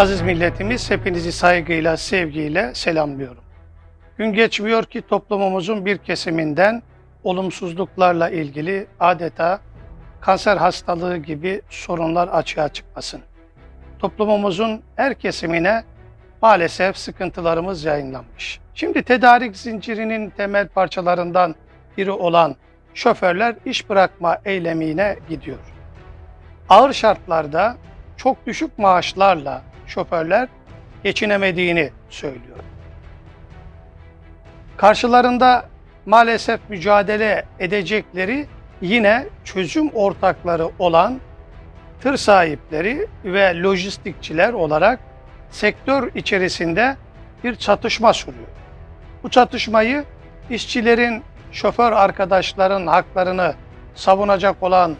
Aziz milletimiz hepinizi saygıyla, sevgiyle selamlıyorum. Gün geçmiyor ki toplumumuzun bir kesiminden olumsuzluklarla ilgili adeta kanser hastalığı gibi sorunlar açığa çıkmasın. Toplumumuzun her kesimine maalesef sıkıntılarımız yayınlanmış. Şimdi tedarik zincirinin temel parçalarından biri olan şoförler iş bırakma eylemine gidiyor. Ağır şartlarda çok düşük maaşlarla şoförler geçinemediğini söylüyor. Karşılarında maalesef mücadele edecekleri yine çözüm ortakları olan tır sahipleri ve lojistikçiler olarak sektör içerisinde bir çatışma sürüyor. Bu çatışmayı işçilerin, şoför arkadaşların haklarını savunacak olan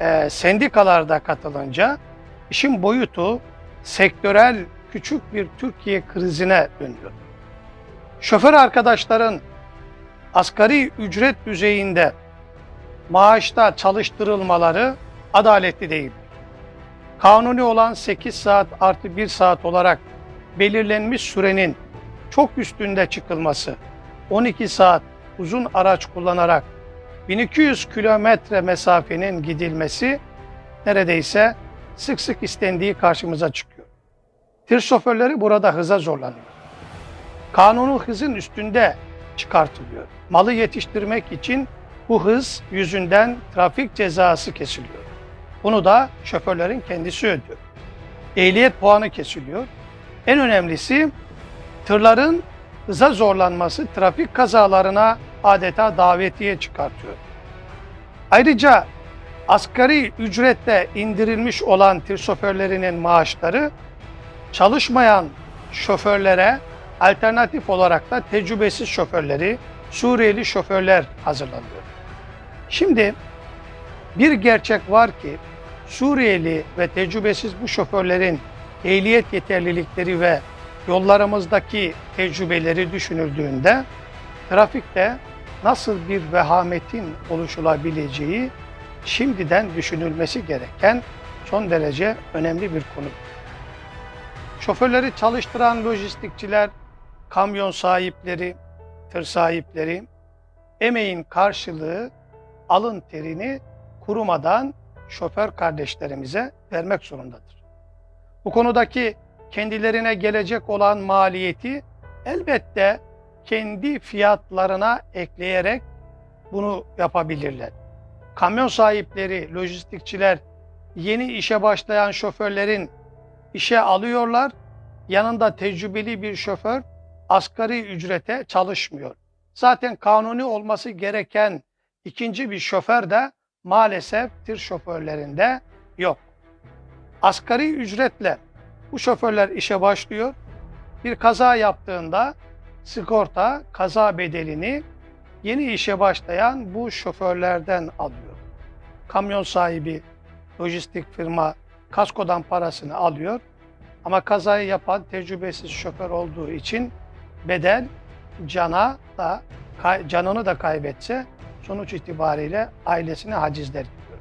e, sendikalarda katılınca işin boyutu sektörel küçük bir Türkiye krizine dönüyor. Şoför arkadaşların asgari ücret düzeyinde maaşta çalıştırılmaları adaletli değil. Kanuni olan 8 saat artı 1 saat olarak belirlenmiş sürenin çok üstünde çıkılması, 12 saat uzun araç kullanarak 1200 kilometre mesafenin gidilmesi neredeyse sık sık istendiği karşımıza çıkıyor. Tır şoförleri burada hıza zorlanıyor. Kanunun hızın üstünde çıkartılıyor. Malı yetiştirmek için bu hız yüzünden trafik cezası kesiliyor. Bunu da şoförlerin kendisi ödüyor. Ehliyet puanı kesiliyor. En önemlisi tırların hıza zorlanması trafik kazalarına adeta davetiye çıkartıyor. Ayrıca asgari ücretle indirilmiş olan tır şoförlerinin maaşları çalışmayan şoförlere alternatif olarak da tecrübesiz şoförleri, Suriyeli şoförler hazırlanıyor. Şimdi bir gerçek var ki Suriyeli ve tecrübesiz bu şoförlerin ehliyet yeterlilikleri ve yollarımızdaki tecrübeleri düşünüldüğünde trafikte nasıl bir vehametin oluşulabileceği şimdiden düşünülmesi gereken son derece önemli bir konu. Şoförleri çalıştıran lojistikçiler, kamyon sahipleri, tır sahipleri emeğin karşılığı alın terini kurumadan şoför kardeşlerimize vermek zorundadır. Bu konudaki kendilerine gelecek olan maliyeti elbette kendi fiyatlarına ekleyerek bunu yapabilirler. Kamyon sahipleri, lojistikçiler yeni işe başlayan şoförlerin işe alıyorlar. Yanında tecrübeli bir şoför asgari ücrete çalışmıyor. Zaten kanuni olması gereken ikinci bir şoför de maalesef tır şoförlerinde yok. Asgari ücretle bu şoförler işe başlıyor. Bir kaza yaptığında sigorta kaza bedelini yeni işe başlayan bu şoförlerden alıyor. Kamyon sahibi, lojistik firma kaskodan parasını alıyor. Ama kazayı yapan tecrübesiz şoför olduğu için bedel cana da canını da kaybetse sonuç itibariyle ailesine hacizler gidiyor.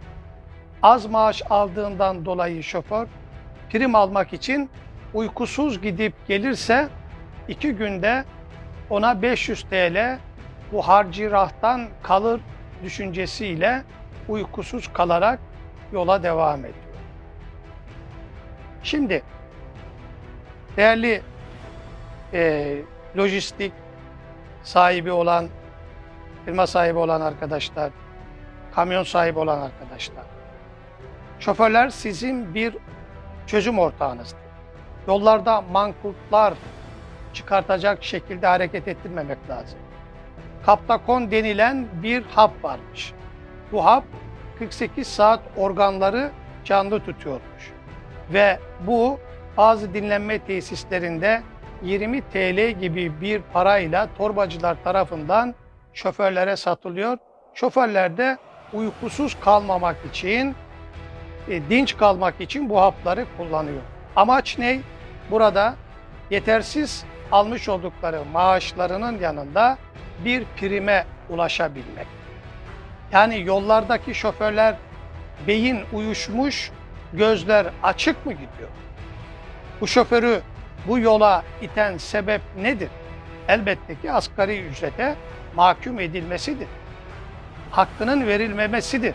Az maaş aldığından dolayı şoför prim almak için uykusuz gidip gelirse iki günde ona 500 TL bu harcırahtan kalır düşüncesiyle uykusuz kalarak yola devam ediyor. Şimdi değerli e, lojistik sahibi olan, firma sahibi olan arkadaşlar, kamyon sahibi olan arkadaşlar, şoförler sizin bir çözüm ortağınızdır. Yollarda mankurtlar çıkartacak şekilde hareket ettirmemek lazım. Kaptakon denilen bir hap varmış. Bu hap 48 saat organları canlı tutuyormuş. Ve bu bazı dinlenme tesislerinde 20 TL gibi bir parayla torbacılar tarafından şoförlere satılıyor. Şoförler de uykusuz kalmamak için, e, dinç kalmak için bu hapları kullanıyor. Amaç ne? Burada yetersiz almış oldukları maaşlarının yanında bir prime ulaşabilmek. Yani yollardaki şoförler beyin uyuşmuş, gözler açık mı gidiyor? Bu şoförü bu yola iten sebep nedir? Elbette ki asgari ücrete mahkum edilmesidir. Hakkının verilmemesidir.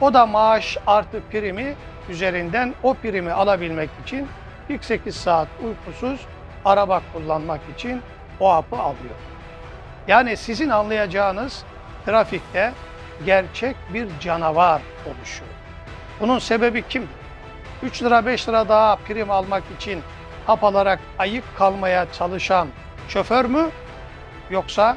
O da maaş artı primi üzerinden o primi alabilmek için 48 saat uykusuz araba kullanmak için o hapı alıyor. Yani sizin anlayacağınız trafikte gerçek bir canavar oluşuyor. Bunun sebebi kimdir? 3 lira 5 lira daha prim almak için hap alarak ayık kalmaya çalışan şoför mü? Yoksa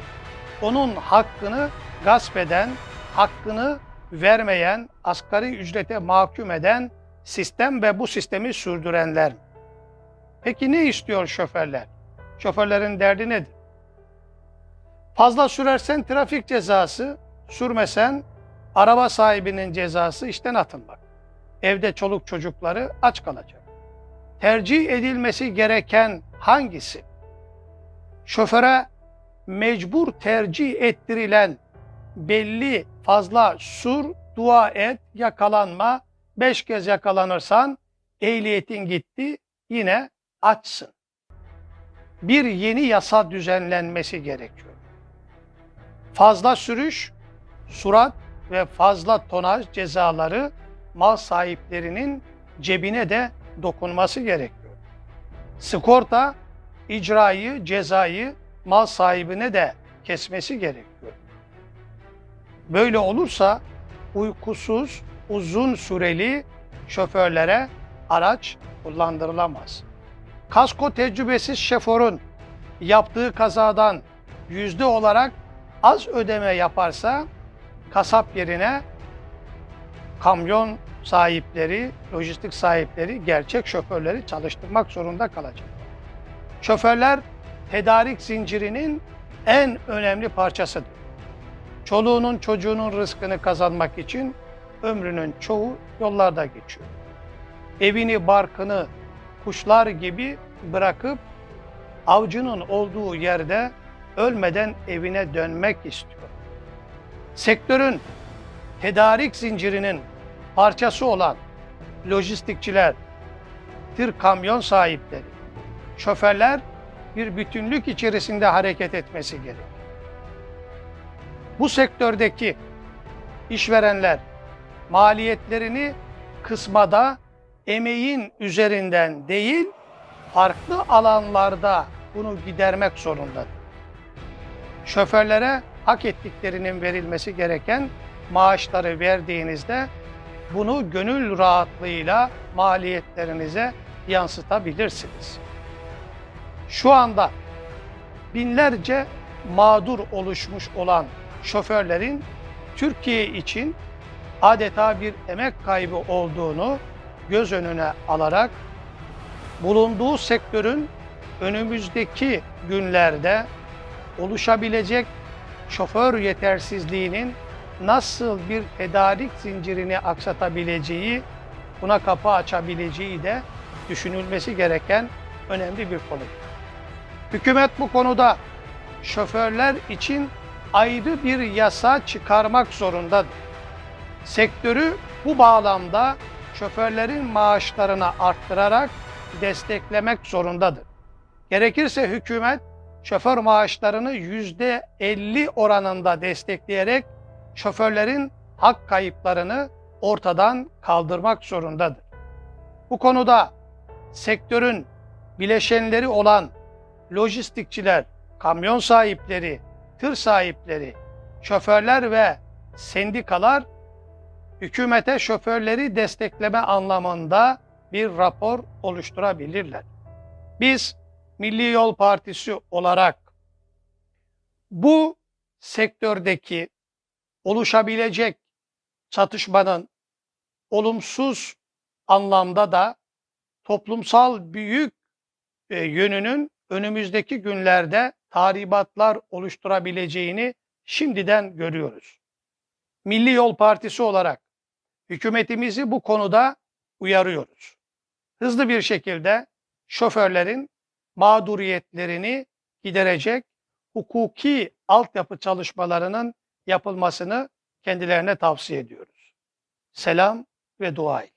onun hakkını gasp eden, hakkını vermeyen, asgari ücrete mahkum eden sistem ve bu sistemi sürdürenler mi? Peki ne istiyor şoförler? Şoförlerin derdi nedir? Fazla sürersen trafik cezası, sürmesen araba sahibinin cezası işten atılmak. Evde çoluk çocukları aç kalacak. Tercih edilmesi gereken hangisi? Şoföre mecbur tercih ettirilen belli fazla sur, dua et, yakalanma. Beş kez yakalanırsan ehliyetin gitti, yine açsın. Bir yeni yasa düzenlenmesi gerekiyor. Fazla sürüş, surat ve fazla tonaj cezaları mal sahiplerinin cebine de dokunması gerekiyor. Sigorta icrayı, cezayı mal sahibine de kesmesi gerekiyor. Böyle olursa uykusuz, uzun süreli şoförlere araç kullandırılamaz. Kasko tecrübesiz şoförün yaptığı kazadan yüzde olarak az ödeme yaparsa kasap yerine kamyon sahipleri, lojistik sahipleri gerçek şoförleri çalıştırmak zorunda kalacak. Şoförler tedarik zincirinin en önemli parçasıdır. Çoluğunun çocuğunun rızkını kazanmak için ömrünün çoğu yollarda geçiyor. Evini, barkını kuşlar gibi bırakıp avcının olduğu yerde ölmeden evine dönmek istiyor. Sektörün tedarik zincirinin parçası olan lojistikçiler, tır kamyon sahipleri, şoförler bir bütünlük içerisinde hareket etmesi gerekir. Bu sektördeki işverenler maliyetlerini kısmada emeğin üzerinden değil, farklı alanlarda bunu gidermek zorundadır. Şoförlere hak ettiklerinin verilmesi gereken maaşları verdiğinizde bunu gönül rahatlığıyla maliyetlerinize yansıtabilirsiniz. Şu anda binlerce mağdur oluşmuş olan şoförlerin Türkiye için adeta bir emek kaybı olduğunu göz önüne alarak bulunduğu sektörün önümüzdeki günlerde oluşabilecek şoför yetersizliğinin nasıl bir tedarik zincirini aksatabileceği, buna kapı açabileceği de düşünülmesi gereken önemli bir konu. Hükümet bu konuda şoförler için ayrı bir yasa çıkarmak zorundadır. Sektörü bu bağlamda şoförlerin maaşlarını arttırarak desteklemek zorundadır. Gerekirse hükümet şoför maaşlarını yüzde 50 oranında destekleyerek şoförlerin hak kayıplarını ortadan kaldırmak zorundadır. Bu konuda sektörün bileşenleri olan lojistikçiler, kamyon sahipleri, tır sahipleri, şoförler ve sendikalar hükümete şoförleri destekleme anlamında bir rapor oluşturabilirler. Biz Milli Yol Partisi olarak bu sektördeki oluşabilecek çatışmanın olumsuz anlamda da toplumsal büyük e, yönünün önümüzdeki günlerde tahribatlar oluşturabileceğini şimdiden görüyoruz. Milli Yol Partisi olarak hükümetimizi bu konuda uyarıyoruz. Hızlı bir şekilde şoförlerin mağduriyetlerini giderecek hukuki altyapı çalışmalarının yapılmasını kendilerine tavsiye ediyoruz. Selam ve dua ile.